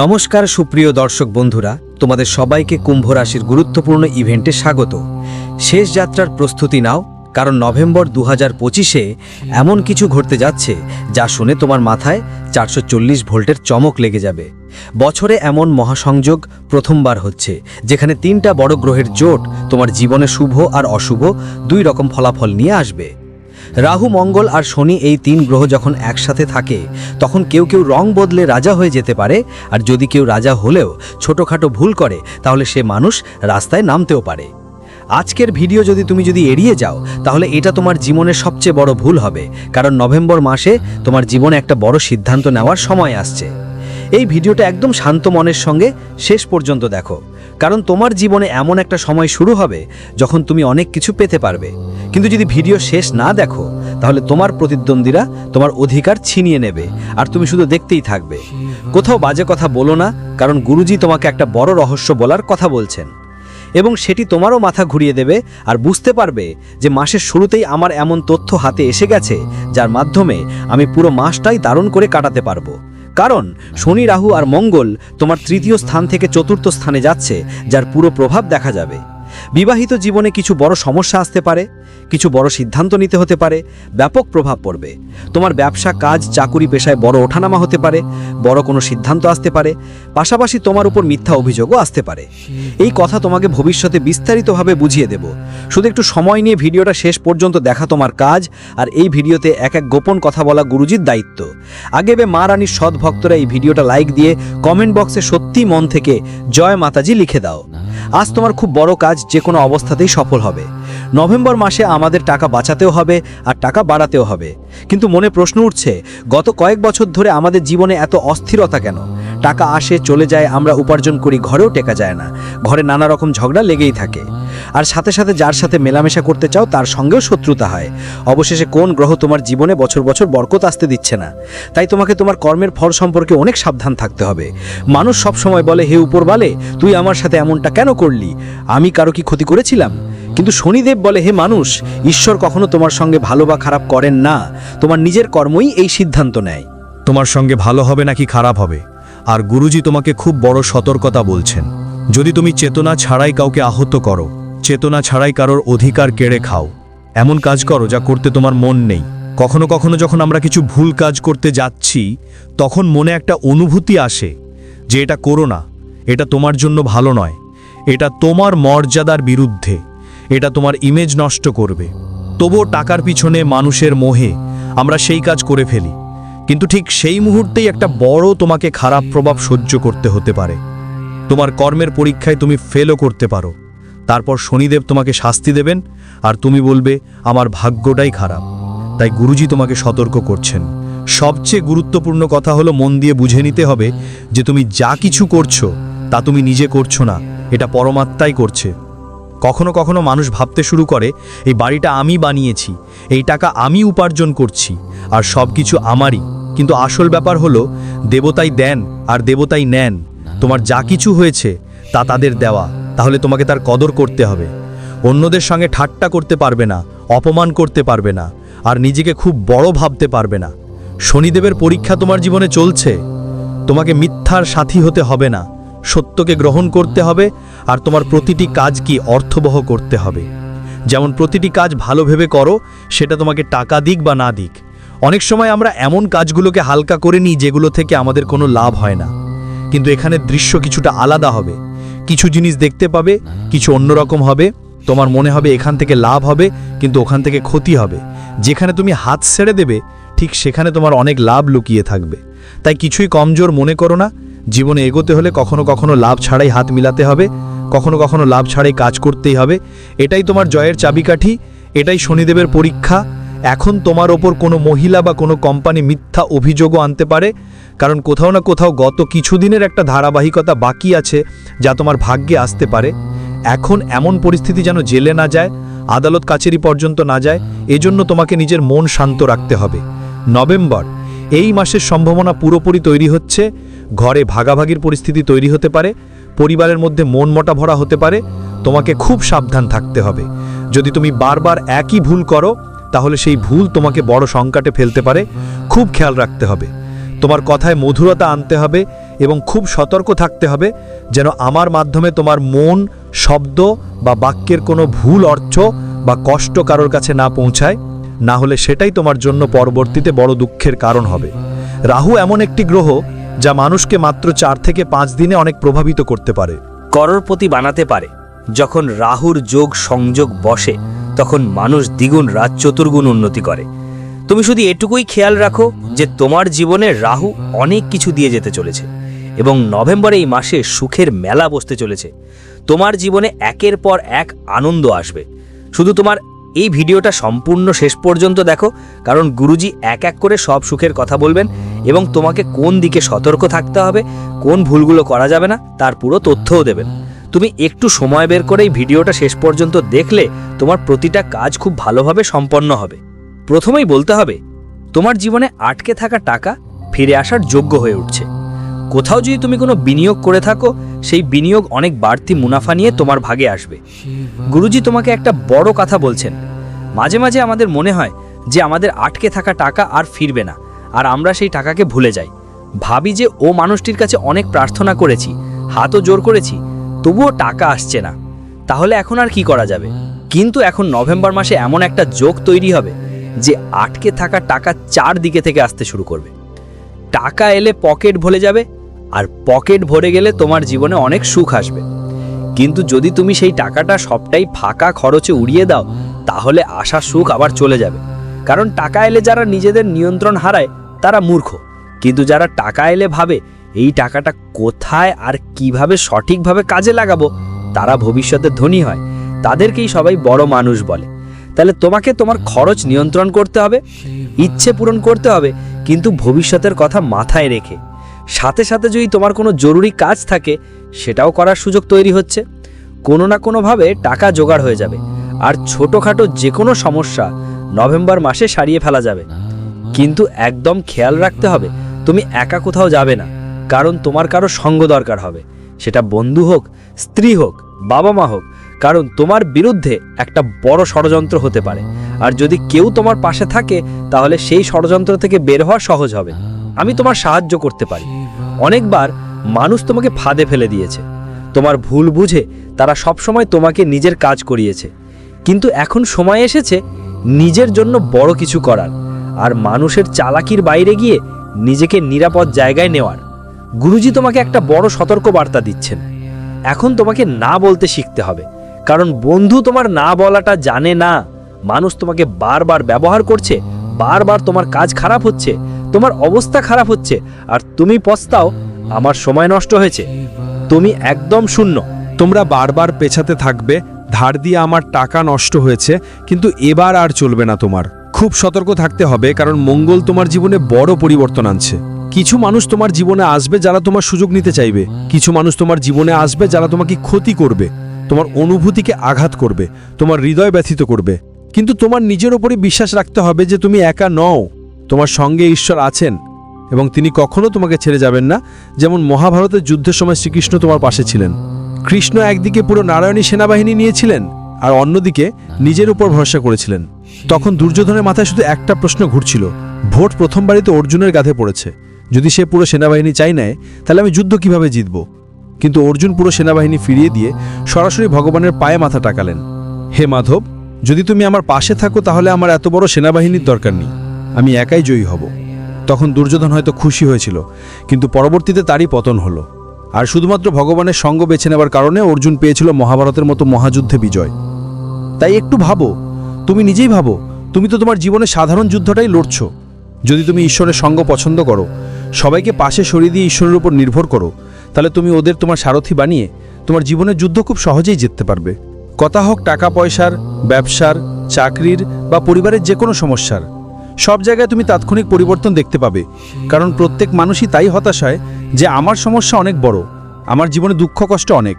নমস্কার সুপ্রিয় দর্শক বন্ধুরা, তোমাদের সবাইকে কুম্ভ রাশির গুরুত্বপূর্ণ ইভেন্টে স্বাগত। শেষ যাত্রার প্রস্তুতি নাও, কারণ নভেম্বর দু হাজার পঁচিশে এমন কিছু ঘটতে যাচ্ছে, যা শুনে তোমার মাথায় চারশো চল্লিশ ভোল্টের চমক লেগে যাবে। বছরে এমন মহাসংযোগ প্রথমবার হচ্ছে, যেখানে তিনটা বড় গ্রহের জোট তোমার জীবনে শুভ আর অশুভ দুই রকম ফলাফল নিয়ে আসবে। রাহু, মঙ্গল আর শনি এই তিন গ্রহ যখন একসাথে থাকে, তখন কেউ কেউ রং বদলে রাজা হয়ে যেতে পারে, আর যদি কেউ রাজা হলেও ছোটোখাটো ভুল করে, তাহলে সে মানুষ রাস্তায় নামতেও পারে। আজকের ভিডিও যদি তুমি যদি এড়িয়ে যাও, তাহলে এটা তোমার জীবনের সবচেয়ে বড় ভুল হবে, কারণ নভেম্বর মাসে তোমার জীবনে একটা বড় সিদ্ধান্ত নেওয়ার সময় আসছে। এই ভিডিওটা একদম শান্ত মনের সঙ্গে শেষ পর্যন্ত দেখো। কারণ তোমার জীবনে এমন একটা সময় শুরু হবে যখন তুমি অনেক কিছু পেতে পারবে। কিন্তু যদি ভিডিও শেষ না দেখো, তাহলে তোমার প্রতিদ্বন্দ্বীরা তোমার অধিকার ছিনিয়ে নেবে আর তুমি শুধু দেখতেই থাকবে। কোথাও বাজে কথা বলো না, কারণ গুরুজি তোমাকে একটা বড় রহস্য বলার কথা বলছেন। এবং সেটি তোমারও মাথা ঘুরিয়ে দেবে আর বুঝতে পারবে যে মাসের শুরুতেই আমার এমন তথ্য হাতে এসে গেছে, যার মাধ্যমে আমি পুরো মাসটাই দারুণ করে কাটাতে পারব। কারণ শনি, রাহু আর মঙ্গল তোমার তৃতীয় স্থান থেকে চতুর্থ স্থানে যাচ্ছে, যার পুরো প্রভাব দেখা যাবে। বিবাহিত জীবনে কিছু বড় সমস্যা আসতে পারে, কিছু বড় সিদ্ধান্ত নিতে হতে পারে, ব্যাপক প্রভাব পড়বে। তোমার ব্যবসা, কাজ, চাকুরি পেশায় বড় ওঠানামা হতে পারে, বড় কোনো সিদ্ধান্ত আসতে পারে, পাশাপাশি তোমার উপর মিথ্যা অভিযোগও আসতে পারে। এই কথা তোমাকে ভবিষ্যতে বিস্তারিতভাবে বুঝিয়ে দেব। শুধু একটু সময় নিয়ে ভিডিওটা শেষ পর্যন্ত দেখা তোমার কাজ, আর এই ভিডিওতে এক এক গোপন কথা বলা গুরুজির দায়িত্ব। আগে বে মা রানীর সৎ ভক্তরা এই ভিডিওটা লাইক দিয়ে কমেন্ট বক্সে সত্যি মন থেকে জয় মাতাজি লিখে দাও। আজ তোমার খুব বড় কাজ যে কোনো অবস্থাতেই সফল হবে। নভেম্বর মাসে আমাদের টাকা বাঁচাতেও হবে আর টাকা বাড়াতেও হবে। কিন্তু মনে প্রশ্ন উঠছে, গত কয়েক বছর ধরে আমাদের জীবনে এত অস্থিরতা কেন? টাকা আসে, চলে যায়, আমরা উপার্জন করি, ঘরেও টেকা যায় না। ঘরে নানা রকম ঝগড়া লেগেই থাকে। আর সাথে সাথে যার সাথে মেলামেশা করতে চাও, তার সঙ্গেও শত্রুতা হয়। অবশেষে কোন গ্রহ তোমার জীবনে বছর বছর বরকত আসতে দিচ্ছে না। তাই তোমাকে তোমার কর্মের ফল সম্পর্কে অনেক সাবধান থাকতে হবে। মানুষ সব সময় বলে, হে উপর বলে তুই আমার সাথে এমনটা কেন করলি? আমি কারও কি ক্ষতি করেছিলাম? কিন্তু শনিদেব বলে, হে মানুষ, ঈশ্বর কখনো তোমার সঙ্গে ভালো বা খারাপ করেন না। তোমার নিজের কর্মই এই সিদ্ধান্ত নেয়। তোমার সঙ্গে ভালো হবে নাকি খারাপ হবে? আর গুরুজি তোমাকে খুব বড় সতর্কতা বলছেন। যদি তুমি চেতনা ছাড়াই কাউকে আহত করো, চেতনা ছাড়াই কারোর অধিকার কেড়ে খাও। এমন কাজ করো যা করতে তোমার মন নেই। কখনো কখনো যখন আমরা কিছু ভুল কাজ করতে যাচ্ছি, তখন মনে একটা অনুভূতি আসে যে এটা করো না, এটা তোমার জন্য ভালো নয়। এটা তোমার মর্যাদার বিরুদ্ধে, এটা তোমার ইমেজ নষ্ট করবে। তবুও টাকার পিছনে মানুষের মোহে আমরা সেই কাজ করে ফেলি। কিন্তু ঠিক সেই মুহূর্তেই একটা বড় তোমাকে খারাপ প্রভাব সহ্য করতে হতে পারে। তোমার কর্মের পরীক্ষায় তুমি ফেলও করতে পারো। তারপর শনিদেব তোমাকে শাস্তি দেবেন আর তুমি বলবে, আমার ভাগ্যটাই খারাপ। তাই গুরুজি তোমাকে সতর্ক করছেন। সবচেয়ে গুরুত্বপূর্ণ কথা হলো মন দিয়ে বুঝে নিতে হবে যে তুমি যা কিছু করছ, তা তুমি নিজে করছ না, এটা পরমাত্মাই করছে। কখনো কখনো মানুষ ভাবতে শুরু করে, এই বাড়িটা আমি বানিয়েছি, এই টাকা আমি উপার্জন করছি, আর সব কিছু আমারই। কিন্তু আসল ব্যাপার হলো, দেবতাই দেন আর দেবতাই নেন। তোমার যা কিছু হয়েছে, তা তাদের দেওয়া। তাহলে তোমাকে তার কদর করতে হবে। অন্যদের সঙ্গে ঠাট্টা করতে পারবে না, অপমান করতে পারবে না, আর নিজেকে খুব বড় ভাবতে পারবে না। শনিদেবের পরীক্ষা তোমার জীবনে চলছে। তোমাকে মিথ্যার সাথী হতে হবে না, সত্যকে গ্রহণ করতে হবে, আর তোমার প্রতিটি কাজ কি অর্থবহ করতে হবে। যেমন প্রতিটি কাজ ভালো ভেবে করো, সেটা তোমাকে টাকা দিক বা না দিক। অনেক সময় আমরা এমন কাজগুলোকে হালকা করে নিই যেগুলো থেকে আমাদের কোনো লাভ হয় না। কিন্তু এখানে দৃশ্য কিছুটা আলাদা হবে। কিছু জিনিস দেখতে পাবে, কিছু অন্যরকম হবে। তোমার মনে হবে এখান থেকে লাভ হবে, কিন্তু ওখান থেকে ক্ষতি হবে। যেখানে তুমি হাত ছেড়ে দেবে, ঠিক সেখানে তোমার অনেক লাভ লুকিয়ে থাকবে। তাই কিছুই কমজোর মনে করো না। জীবনে এগোতে হলে কখনো কখনো লাভ ছাড়াই হাত মিলাতে হবে। কখনো কখনো লাভ ছাড়াই কাজ করতেই হবে। এটাই তোমার জয়ের চাবিকাঠি। এটাই শনিদেবের পরীক্ষা। এখন তোমার ওপর কোনো মহিলা বা কোনো কোম্পানি মিথ্যা অভিযোগও আনতে পারে, কারণ কোথাও না কোথাও গত কিছুদিনের একটা ধারাবাহিকতা বাকি আছে যা তোমার ভাগ্যে আসতে পারে। এখন এমন পরিস্থিতি যেন জেলে না যায়, আদালত কাছেরি পর্যন্ত না যায়, এজন্য তোমাকে নিজের মন শান্ত রাখতে হবে। নভেম্বর, এই মাসের সম্ভাবনা পুরোপুরি তৈরি হচ্ছে, ঘরে ভাগাভাগির পরিস্থিতি তৈরি হতে পারে, পরিবারের মধ্যে মন মটা ভরা হতে পারে, তোমাকে খুব সাবধান থাকতে হবে। যদি তুমি বারবার একই ভুল করো তাহলে সেই ভুল তোমাকে বড় সংকটে ফেলতে পারে। খুব খেয়াল রাখতে হবে। তোমার কথায় মধুরতা আনতে হবে এবং খুব সতর্ক থাকতে হবে যেন আমার মাধ্যমে তোমার মন, শব্দ বা বাক্যের কোনো ভুল অর্থ বা কষ্ট কারোর কাছে না পৌঁছায়। না হলে সেটাই তোমার জন্য পরবর্তীতে বড় দুঃখের কারণ হবে। রাহু এমন একটি গ্রহ যা মানুষকে মাত্র চার থেকে পাঁচ দিনে অনেক প্রভাবিত করতে পারে। করোরপতি বানাতে পারে। যখন রাহুর যোগ সংযোগ বসে তখন মানুষ দ্বিগুণ রাত চতুর্গুণ উন্নতি করে। তুমি শুধু এটুকুই খেয়াল রাখো যে তোমার জীবনে রাহু অনেক কিছু দিয়ে যেতে চলেছে এবং নভেম্বর এই মাসে সুখের মেলা বসতে চলেছে। তোমার জীবনে একের পর এক আনন্দ আসবে। শুধু তোমার এই ভিডিওটা সম্পূর্ণ শেষ পর্যন্ত দেখো, কারণ গুরুজি এক এক করে সব সুখের কথা বলবেন এবং তোমাকে কোন দিকে সতর্ক থাকতে হবে, কোন ভুলগুলো করা যাবে না, তার পুরো তথ্যও দেবেন। তুমি একটু সময় বের করে এই ভিডিওটা শেষ পর্যন্ত দেখলে তোমার প্রতিটা কাজ খুব ভালোভাবে সম্পন্ন হবে। প্রথমেই বলতে হবে, তোমার জীবনে আটকে থাকা টাকা ফিরে আসার যোগ্য হয়ে উঠছে। কোথাও যদি তুমি কোনো বিনিয়োগ করে থাকো, সেই বিনিয়োগ অনেক বাড়তি মুনাফা নিয়ে তোমার ভাগে আসবে। গুরুজি তোমাকে একটা বড় কথা বলছেন। মাঝে মাঝে আমাদের মনে হয় যে আমাদের আটকে থাকা টাকা আর ফিরবে না, আর আমরা সেই টাকাকে ভুলে যাই। ভাবি যে ও মানুষটির কাছে অনেক প্রার্থনা করেছি, হাতও জোর করেছি তবুও টাকা আসছে না। তাহলে এখন আর কি করা যাবে? কিন্তু এখন নভেম্বর মাসে এমন একটা যোগ তৈরি হবে যে আটকে থাকা টাকা চার দিকে থেকে আসতে শুরু করবে। টাকা এলে পকেট ভরে যাবে আর পকেট ভরে গেলে তোমার জীবনে অনেক সুখ আসবে। কিন্তু যদি তুমি সেই টাকাটা সবটাই ফাঁকা খরচে উড়িয়ে দাও, তাহলে আশা সুখ আবার চলে যাবে। কারণ টাকা এলে যারা নিজেদের নিয়ন্ত্রণ হারায়, তারা মূর্খ। কিন্তু যারা টাকা এলে ভাবে এই টাকাটা কোথায় আর কীভাবে সঠিকভাবে কাজে লাগাবো? তারা ভবিষ্যতে ধনী হয়। তাদেরকেই সবাই বড় মানুষ বলে। তাহলে তোমাকে তোমার খরচ নিয়ন্ত্রণ করতে হবে, ইচ্ছে পূরণ করতে হবে, কিন্তু ভবিষ্যতের কথা মাথায় রেখে। সাথে সাথে যদি তোমার কোনো জরুরি কাজ থাকে, সেটাও করার সুযোগ তৈরি হচ্ছে। কোনো না কোনোভাবে টাকা জোগাড় হয়ে যাবে। আর ছোটোখাটো যে কোনো সমস্যা নভেম্বর মাসে সারিয়ে ফেলা যাবে। কিন্তু একদম খেয়াল রাখতে হবে, তুমি একা কোথাও যাবে না। কারণ তোমার কারও সঙ্গ দরকার হবে। সেটা বন্ধু হোক, স্ত্রী হোক, বাবা মা হোক, কারণ তোমার বিরুদ্ধে একটা বড় ষড়যন্ত্র হতে পারে। আর যদি কেউ তোমার পাশে থাকে, তাহলে সেই ষড়যন্ত্র থেকে বের হওয়া সহজ হবে। আমি তোমার সাহায্য করতে পারি। অনেকবার মানুষ তোমাকে ফাঁদে ফেলে দিয়েছে। তোমার ভুল বুঝে তারা সবসময় তোমাকে নিজের কাজ করিয়েছে। কিন্তু এখন সময় এসেছে নিজের জন্য বড় কিছু করার। আর মানুষের চালাকির বাইরে গিয়ে নিজেকে নিরাপদ জায়গায় নেওয়ার। গুরুজি তোমাকে একটা বড় সতর্ক বার্তা দিচ্ছেন। এখন তোমাকে না বলতে শিখতে হবে, কারণ বন্ধু তোমার না বলাটা জানে না। মানুষ তোমাকে বারবার ব্যবহার করছে, বারবার তোমার কাজ খারাপ হচ্ছে, তোমার অবস্থা খারাপ হচ্ছে, আর তুমি পস্তাও, আমার সময় নষ্ট হয়েছে। তুমি একদম শূন্য। তোমরা বারবার পেছাতে থাকবে, ধার দিয়ে আমার টাকা নষ্ট হয়েছে, কিন্তু এবার আর চলবে না তোমার। খুব সতর্ক থাকতে হবে, কারণ মঙ্গল তোমার জীবনে বড় পরিবর্তন আনছে। কিছু মানুষ তোমার জীবনে আসবে যারা তোমার সুযোগ নিতে চাইবে। কিছু মানুষ তোমার জীবনে আসবে যারা তোমাকে ক্ষতি করবে, তোমার অনুভূতিকে আঘাত করবে, তোমার হৃদয় ব্যথিত করবে। কিন্তু তোমার নিজের ওপরই বিশ্বাস রাখতে হবে যে তুমি একা নও, তোমার সঙ্গে ঈশ্বর আছেন এবং তিনি কখনো তোমাকে ছেড়ে যাবেন না, যেমন মহাভারতের যুদ্ধের সময় শ্রীকৃষ্ণ তোমার পাশে ছিলেন। কৃষ্ণ একদিকে পুরো নারায়ণী সেনাবাহিনী নিয়েছিলেন আর অন্যদিকে নিজের উপর ভরসা করেছিলেন। তখন দুর্যোধনের মাথায় শুধু একটা প্রশ্ন ঘুরছিল, ভোট প্রথমবারই তো অর্জুনের গাধে পড়েছে। যদি সে পুরো সেনাবাহিনী চাই নেয়, তাহলে আমি যুদ্ধ কীভাবে জিতব? কিন্তু অর্জুন পুরো সেনাবাহিনী ফিরিয়ে দিয়ে সরাসরি ভগবানের পায়ে মাথা টাকালেন। হে মাধব, যদি তুমি আমার পাশে থাকো, তাহলে আমার এত বড় সেনাবাহিনীর দরকার নেই। আমি একাই জয়ী হব। তখন দুর্যোধন হয়তো খুশি হয়েছিল, কিন্তু পরবর্তীতে তারই পতন হলো। আর শুধুমাত্র ভগবানের সঙ্গ বেছে নেবার কারণে অর্জুন পেয়েছিল মহাভারতের মতো মহাযুদ্ধে বিজয়। তাই একটু ভাবো। তুমি নিজেই ভাবো। তুমি তো তোমার জীবনে সাধারণ যুদ্ধটাই লড়ছ। যদি তুমি ঈশ্বরের সঙ্গ পছন্দ করো, সবাইকে পাশে সরিয়ে দিয়ে ঈশ্বরের উপর নির্ভর করো, তাহলে তুমি ওদের তোমার সারথি বানিয়ে তোমার জীবনের যুদ্ধ খুব সহজেই জিততে পারবে। কথা হোক টাকা পয়সার, ব্যবসার, চাকরির বা পরিবারের যে কোনো সমস্যার, সব জায়গায় তুমি তাৎক্ষণিক পরিবর্তন দেখতে পাবে, কারণ প্রত্যেক মানুষই তাই হতাশ হয় যে আমার সমস্যা অনেক বড়, আমার জীবনে দুঃখ কষ্ট অনেক।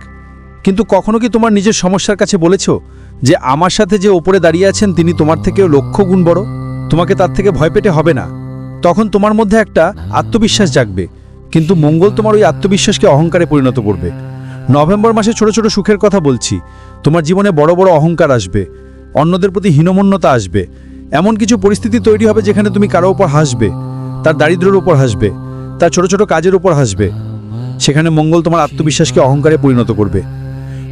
কিন্তু কখনো কি তোমার নিজের সমস্যার কাছে বলেছ যে আমার সাথে যে ওপরে দাঁড়িয়ে আছেন তিনি তোমার থেকেও লক্ষ গুণ বড়? তোমাকে তার থেকে ভয় পেতে হবে না। তখন তোমার মধ্যে একটা আত্মবিশ্বাস জাগবে। কিন্তু মঙ্গল তোমার ওই আত্মবিশ্বাসকে অহংকারে পরিণত করবে। নভেম্বর মাসে ছোট ছোট সুখের কথা বলছি। তোমার জীবনে বড় বড় অহংকার আসবে। অন্যদের প্রতি হীনমন্যতা আসবে। এমন কিছু পরিস্থিতি তৈরি হবে যেখানে তুমি কারও ওপর হাসবে। তার দারিদ্র্যের উপর হাসবে। তার ছোট ছোট কাজের উপর হাসবে। সেখানে মঙ্গল তোমার আত্মবিশ্বাসকে অহংকারে পরিণত করবে।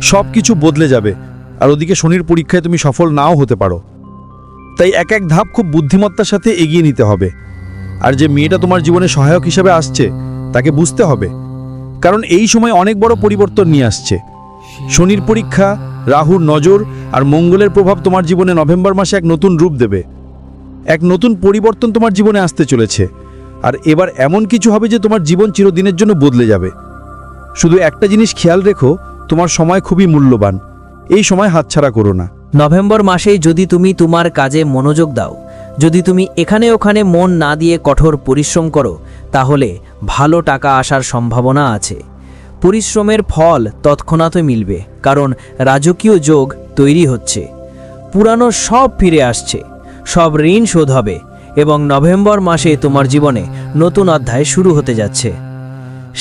সব কিছু বদলে যাবে। আর ওদিকে শনির পরীক্ষায় তুমি সফল নাও হতে পারো। তাই এক এক ধাপ খুব বুদ্ধিমত্তার সাথে এগিয়ে নিতে হবে। আর যে মেয়েটা তোমার জীবনে সহায়ক হিসেবে আসছে, তাকে বুঝতে হবে। কারণ এই সময় অনেক বড় পরিবর্তন নিয়ে আসছে। শনির পরীক্ষা, রাহুর নজর আর মঙ্গলের প্রভাব তোমার জীবনে নভেম্বর মাসে এক নতুন রূপ দেবে। এক নতুন পরিবর্তন তোমার জীবনে আসতে চলেছে। আর এবার এমন কিছু হবে যে তোমার জীবন চিরদিনের জন্য বদলে যাবে। শুধু একটা জিনিস খেয়াল রেখো, তোমার সময় খুবই মূল্যবান। এই সময় হাতছাড়া করো না। নভেম্বর মাসেই যদি তুমি তোমার কাজে মনোযোগ দাও, যদি তুমি এখানে ওখানে মন না দিয়ে কঠোর পরিশ্রম করো, তাহলে ভালো টাকা আসার সম্ভাবনা আছে। পরিশ্রমের ফল তৎক্ষণাৎই মিলবে, কারণ রাজকীয় যোগ তৈরি হচ্ছে। পুরানো সব ফিরে আসছে, সব ঋণ শোধ হবে এবং নভেম্বর মাসে তোমার জীবনে নতুন অধ্যায় শুরু হতে যাচ্ছে।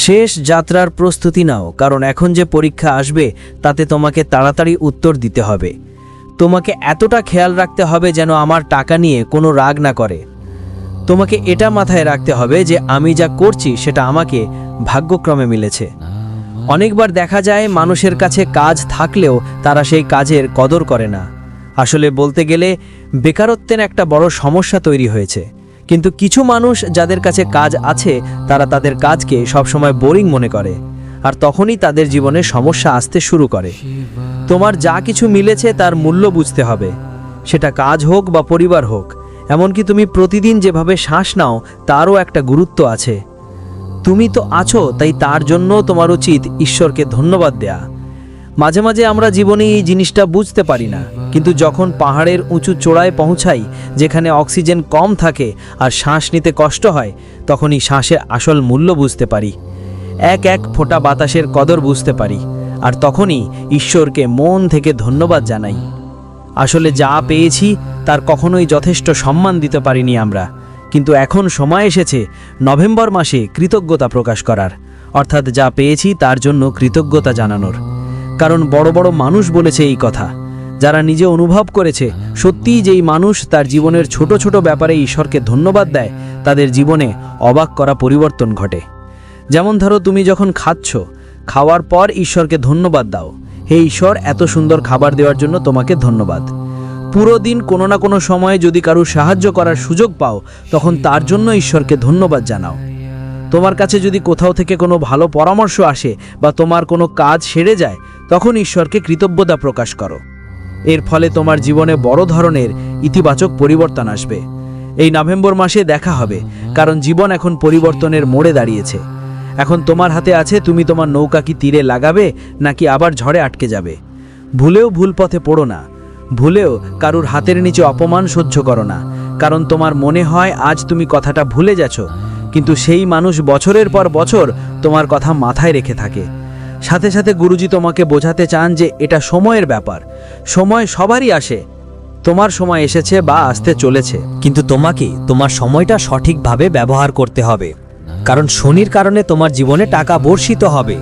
শেষ যাত্রার প্রস্তুতি নাও, কারণ এখন যে পরীক্ষা আসবে, তাতে তোমাকে তাড়াতাড়ি উত্তর দিতে হবে। তোমাকে এতটা খেয়াল রাখতে হবে যেন আমার টাকা নিয়ে কোনো রাগ না করে। তোমাকে এটা মাথায় রাখতে হবে যে আমি যা করছি সেটা আমাকে ভাগ্যক্রমে মিলেছে। অনেকবার দেখা যায় মানুষের কাছে কাজ থাকলেও তারা সেই কাজের কদর করে না। আসলে বলতে গেলে, বেকারত্বের একটা বড় সমস্যা তৈরি হয়েছে। কিন্তু কিছু মানুষ যাদের কাছে কাজ আছে, তারা তাদের কাজকে সবসময় বোরিং মনে করে। আর তখনই তাদের জীবনে সমস্যা আসতে শুরু করে। তোমার যা কিছু মিলেছে তার মূল্য বুঝতে হবে। সেটা কাজ হোক বা পরিবার হোক, এমনকি তুমি প্রতিদিন যেভাবে শ্বাস নাও, তারও একটা গুরুত্ব আছে। তুমি তো আছো, তাই তার জন্য তোমার উচিত ঈশ্বরকে ধন্যবাদ দেয়া। মাঝে মাঝে আমরা জীবনে এই জিনিসটা বুঝতে পারি না, কিন্তু যখন পাহাড়ের উঁচু চোড়ায় পৌঁছাই, যেখানে অক্সিজেন কম থাকে আর শ্বাস নিতে কষ্ট হয়, তখনই শ্বাসের আসল মূল্য বুঝতে পারি। এক এক ফোঁটা বাতাসের কদর বুঝতে পারি, আর তখনই ঈশ্বরকে মন থেকে ধন্যবাদ জানাই। আসলে যা পেয়েছি, তার কখনোই যথেষ্ট সম্মান দিতে পারিনি আমরা, কিন্তু এখন সময় এসেছে নভেম্বর মাসে কৃতজ্ঞতা প্রকাশ করার, অর্থাৎ যা পেয়েছি, তার জন্য কৃতজ্ঞতা জানানোর। কারণ বড় বড় মানুষ বলেছে এই কথা, যারা নিজে অনুভব করেছে, সত্যিই যেই মানুষ তার জীবনের ছোট ছোট ব্যাপারে ঈশ্বরকে ধন্যবাদ দেয়, তাদের জীবনে অবাক করা পরিবর্তন ঘটে। যেমন ধরো তুমি যখন খাচ্ছ, খাওয়ার পর ঈশ্বরকে ধন্যবাদ দাও। হে ঈশ্বর, এত সুন্দর খাবার দেওয়ার জন্য তোমাকে ধন্যবাদ। পুরো দিন কোনো না কোনো সময়ে যদি কারও সাহায্য করার সুযোগ পাও, তখন তার জন্য ঈশ্বরকে ধন্যবাদ জানাও। তোমার কাছে যদি কোথাও থেকে কোনো ভালো পরামর্শ আসে বা তোমার কোনো কাজ সেরে যায়, তখন ঈশ্বরকে কৃতজ্ঞতা প্রকাশ করো। এর ফলে তোমার জীবনে বড় ধরনের ইতিবাচক পরিবর্তন আসবে। এই নভেম্বর মাসে দেখা হবে, কারণ জীবন এখন পরিবর্তনের মোড়ে দাঁড়িয়েছে। এখন তোমার হাতে আছে, তুমি তোমার নৌকা কি তীরে লাগাবে, নাকি আবার ঝড়ে আটকে যাবে? ভুলেও ভুল পথে পড়ো না। ভুলেও কারুর হাতের নিচে অপমান সহ্য করো না। কারণ তোমার মনে হয়, আজ তুমি কথাটা ভুলে যাচ্ছ। কিন্তু সেই মানুষ বছরের পর বছর তোমার কথা মাথায় রেখে থাকে। সাথে সাথে গুরুজি তোমাকে বোঝাতে চান যে, এটা সময়ের ব্যাপার। সময় সবারই আসে। তোমার সময় এসেছে বা আসতে চলেছে। কিন্তু তোমাকে তোমার সময়টা সঠিকভাবে ব্যবহার করতে হবে। কারণ শনির কারণে তোমার জীবনে টাকা বর্ষিত হবে।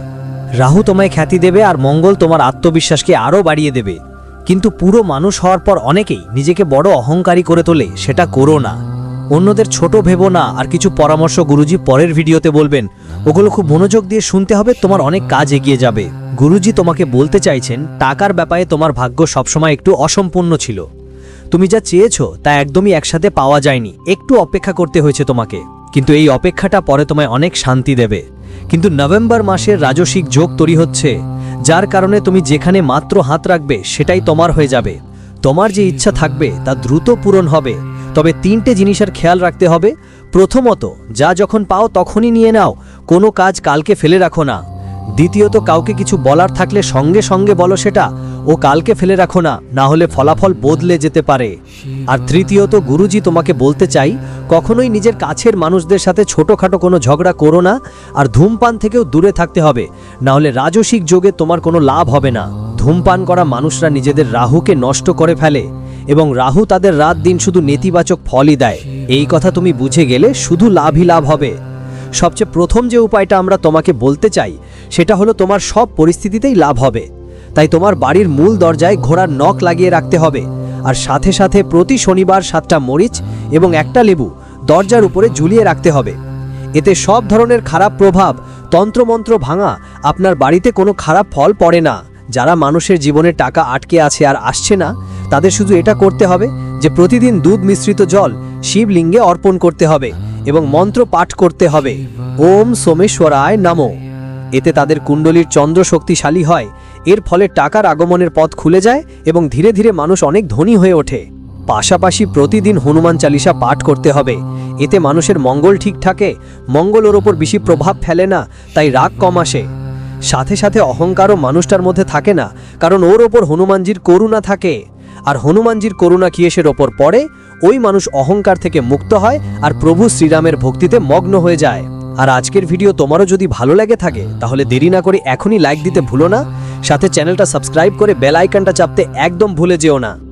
রাহু তোমায় খ্যাতি দেবে আর মঙ্গল তোমার আত্মবিশ্বাসকে আরও বাড়িয়ে দেবে। কিন্তু পুরো মানুষ হওয়ার পর অনেকেই নিজেকে বড় অহংকারী করে তোলে, সেটা করো না। অন্যদের ছোট ভেবো না, আর কিছু পরামর্শ গুরুজি পরের ভিডিওতে বলবেন, ওগুলো খুব মনোযোগ দিয়ে শুনতে হবে, তোমার অনেক কাজ এগিয়ে যাবে। গুরুজি তোমাকে বলতে চাইছেন, টাকার ব্যাপারে তোমার ভাগ্য সবসময় একটু অসম্পূর্ণ ছিল। তুমি যা চেয়েছো তা একদমই একসাথে পাওয়া যায়নি। একটু অপেক্ষা করতে হয়েছে তোমাকে। কিন্তু এই অপেক্ষাটা পরে তোমায় অনেক শান্তি দেবে। কিন্তু নভেম্বর মাসের রাজসিক যোগ তৈরি হচ্ছে, যার কারণে তুমি যেখানে মাত্র হাত রাখবে সেটাই তোমার হয়ে যাবে। তোমার যে ইচ্ছা থাকবে তা দ্রুত পূরণ হবে, তবে তিনটে জিনিসের খেয়াল রাখতে হবে। প্রথমত, যা যখন পাও তখনই নিয়ে নাও, কোনো কাজ কালকে ফেলে রাখো না। দ্বিতীয়ত, কাউকে কিছু বলার থাকলে সঙ্গে সঙ্গে বলো সেটা, ও কালকে ফেলে রাখো না না হলে ফলাফল বদলে যেতে পারে। আর তৃতীয়ত, গুরুজি তোমাকে বলতে চাই, কখনোই নিজের কাছের মানুষদের সাথে ছোটোখাটো কোনো ঝগড়া করো না, আর ধূমপান থেকেও দূরে থাকতে হবে, না হলে রাজসিক যোগে তোমার কোনো লাভ হবে না। ধূমপান করা মানুষরা নিজেদের রাহুকে নষ্ট করে ফেলে, এবং রাহু তাদের রাত দিন শুধু নেতিবাচক ফলই দেয়। এই কথা তুমি বুঝে গেলে শুধু লাভই লাভ হবে। সবচেয়ে প্রথম যে উপায়টা আমরা তোমাকে বলতে চাই, সেটা হলো তোমার সব পরিস্থিতিতেই লাভ হবে। তাই তোমার বাড়ির মূল দরজায় ঘোড়ার নখ লাগিয়ে রাখতে হবে। আর সাথে সাথে প্রতি শনিবার সাতটা মরিচ এবং একটা লেবু দরজার উপরে ঝুলিয়ে রাখতে হবে। এতে সব ধরনের খারাপ প্রভাব, তন্ত্রমন্ত্র ভাঙা, আপনার বাড়িতে কোনো খারাপ ফল পড়ে না। যারা মানুষের জীবনে টাকা আটকে আছে আর আসছে না, তাদের শুধু এটা করতে হবে যে প্রতিদিন দুধ মিশ্রিত জল শিবলিঙ্গে অর্পণ করতে হবে। এবং মন্ত্র পাঠ করতে হবে। ওম সোমেশ্বরায় নমো। এতে তাদের কুণ্ডলীর চন্দ্র শক্তিশালী হয়। এর ফলে টাকার আগমনের পথ খুলে যায় এবং ধীরে ধীরে মানুষ অনেক ধনী হয়ে ওঠে। পাশাপাশি প্রতিদিন হনুমান চালিসা পাঠ করতে হবে। এতে মানুষের মঙ্গল ঠিক থাকে। মঙ্গল ওর ওপর বেশি প্রভাব ফেলে না, তাই রাগ কম আসে। সাথে সাথে অহংকারও মানুষটার মধ্যে থাকে না, কারণ ওর ওপর হনুমানজির করুণা থাকে। আর হনুমানজির করুণা কিয়েসের ওপর পড়ে? ওই মানুষ অহংকার থেকে মুক্ত হয় আর প্রভু শ্রীরামের ভক্তিতে মগ্ন হয়ে যায়। আর আজকের ভিডিও তোমারও যদি ভালো লাগে থাকে, তাহলে দেরি না করে এখনই লাইক দিতে ভুলো না। সাথে চ্যানেলটা সাবস্ক্রাইব করে বেল আইকনটা চাপতে একদম ভুলে যেও না।